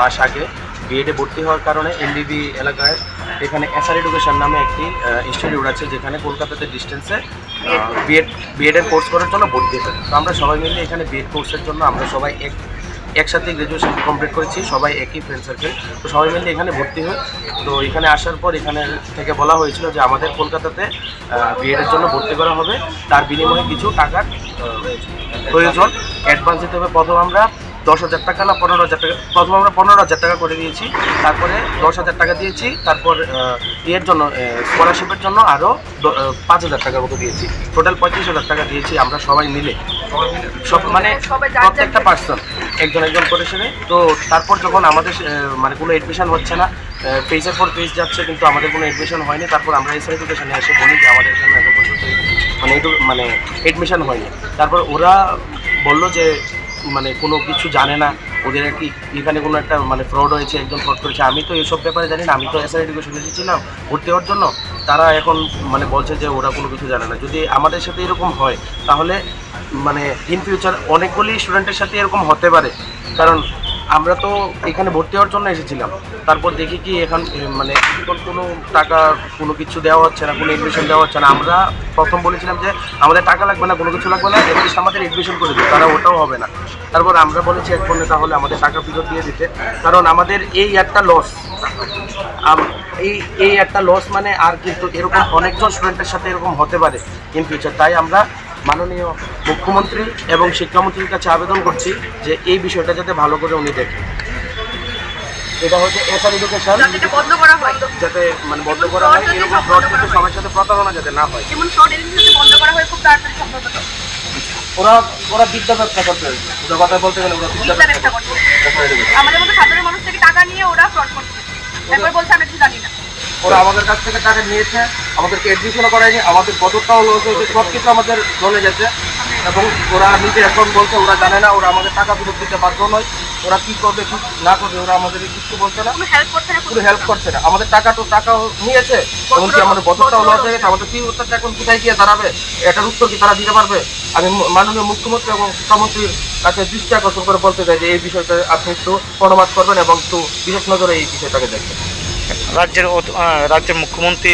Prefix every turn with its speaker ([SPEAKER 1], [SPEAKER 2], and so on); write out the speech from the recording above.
[SPEAKER 1] মাস আগে বিএডে ভর্তি হওয়ার কারণে এমবিবি এলাকায় এখানে এসআর এডুকেশন নামে একটি ইনস্টিটিউট আছে যেখানে কলকাতাতে ডিস্টেন্সে বিএড বিএডের কোর্স করার জন্য ভর্তি হয় তো আমরা সবাই মিলে এখানে বিএড কোর্সের জন্য আমরা সবাই এক, একসাথে গ্রাজুয়েশন কমপ্লিট করেছি, সবাই একই ফ্রেন্ড সার্কেল তো সবাই মিলে এখানে ভর্তি হই তো এখানে আসার পর এখানে থেকে বলা হয়েছিল যে আমাদের কলকাতাতে বিএডের জন্য ভর্তি করা হবে। তার বিনিময়ে কিছু টাকার প্রয়োজন। অ্যাডভান্স দিতে হবে। প্রথম আমরা দশ হাজার টাকা না পনেরো হাজার টাকা? প্রথম আমরা পনেরো হাজার টাকা করে দিয়েছি তারপরে দশ হাজার টাকা দিয়েছি। তারপর ইয়ের জন্য স্কলারশিপের জন্য আরও পাঁচ হাজার টাকার মতো দিয়েছি। টোটাল পঁয়ত্রিশ হাজার টাকা দিয়েছি আমরা সবাই মিলে। সব মানে প্রত্যেকটা পার্সন একজন একজন করে সেরে। তো তারপর যখন আমাদের মানে কোনো এডমিশন হচ্ছে না পেজের পর পেজ যাচ্ছে কিন্তু আমাদের কোনো এডমিশন হয়নি। তারপর আমরা এসআর এডুকেশনে এসে বলি যে আমাদের এখানে এত বছর মানে মানে এডমিশন হয়নি। তারপর ওরা বলল যে মানে কোনো কিছু জানে না। ওদের আর কি এখানে কোনো একটা মানে ফ্রড হয়েছে, একজন ফ্রড করেছে। আমি তো এইসব ব্যাপারে জানি না, আমি তো এসআর এডুকেশন এসেছিলাম, ভর্তি হওয়ার জন্য। তারা এখন মানে বলছে যে ওরা কোনো কিছু জানে না। যদি আমাদের সাথে এরকম হয়, তাহলে মানে ইন ফিউচার অনেকগুলি স্টুডেন্টের সাথে এরকম হতে পারে। কারণ আমরা তো এখানে ভর্তি হওয়ার জন্য এসেছিলাম। তারপর দেখি কি এখান মানে কোনো টাকা, কোনো কিছু দেওয়া হচ্ছে না, কোনো এডমিশন দেওয়া হচ্ছে না। আমরা প্রথম বলেছিলাম যে আমাদের টাকা লাগবে না, কোনো কিছু লাগবে না এটলিস্ট আমাদের এডমিশন করে দিই তারা ওটাও হবে না। তারপর আমরা বলেছি এক ফোনে তাহলে আমাদের টাকা ফেরত দিয়ে দিতে, কারণ আমাদের এই একটা লস এই এই একটা লস মানে আর কিন্তু এরকম অনেকজন স্টুডেন্টের সাথে এরকম হতে পারে ইন ফিউচার তাই আমরা মাননীয় মুখ্যমন্ত্রী এবং শিক্ষামন্ত্রীর কাছে আবেদন করছি যে এই বিষয়টা যাতে ভালো করে উনি দেখেন। এটা হচ্ছে এসআর এডুকেশন
[SPEAKER 2] যাতে বন্ধ করা হয়।
[SPEAKER 1] যাতে মানে বন্ধ করা হয় এরকম ফ্রড কিন্তু সবার সাথে প্রতারণা যাতে না হয়।
[SPEAKER 2] যেমন ফ্রড বন্ধ করা হয় খুব তাড়াতাড়ি
[SPEAKER 1] ওরা ওরা বিদ্যা ব্যবসা করতে ওদের কথা বলতে গেলে ওরা বিদ্যা ব্যবসা করতে
[SPEAKER 2] আমাদের মতো সাধারণ মানুষ থেকে টাকা নিয়ে ওরা ফ্রড করছে। একবার বলছে আমরা কিছু জানি না।
[SPEAKER 1] ওরা আমাদের কাছ থেকে টাকা নিয়েছে আমাদেরকে এডমিশনও করায়নি আমাদের বদরটাও লস হয়েছে সব কিছু আমাদের চলে গেছে। এবং ওরা নিজে এখন বলছে ওরা জানে না ওরা আমাদের টাকা ফেরত দিতে বাধ্য নয়। ওরা কি করবে কি না করবে ওরা আমাদের কিছু বলছে না।
[SPEAKER 2] হেল্প করছে না
[SPEAKER 1] পুরো হেল্প করছে না। আমাদের টাকা তো টাকাও নিয়েছে এমনকি আমাদের বদরটাও লস হয়ে গেছে। আমাদের ফিউচারটা এখন কোথায় গিয়ে দাঁড়াবে? এটার উত্তর কি তারা দিতে পারবে? আমি মাননীয় মুখ্যমন্ত্রী এবং শিক্ষামন্ত্রীর কাছে দৃষ্টি আকর্ষণ করে বলতে চাই যে এই বিষয়টা আপনি একটু প্রণবাদ করবেন এবং একটু বিশেষ নজরে এই বিষয়টাকে দেখবেন।
[SPEAKER 3] রাজ্যের রাজ্যের মুখ্যমন্ত্রী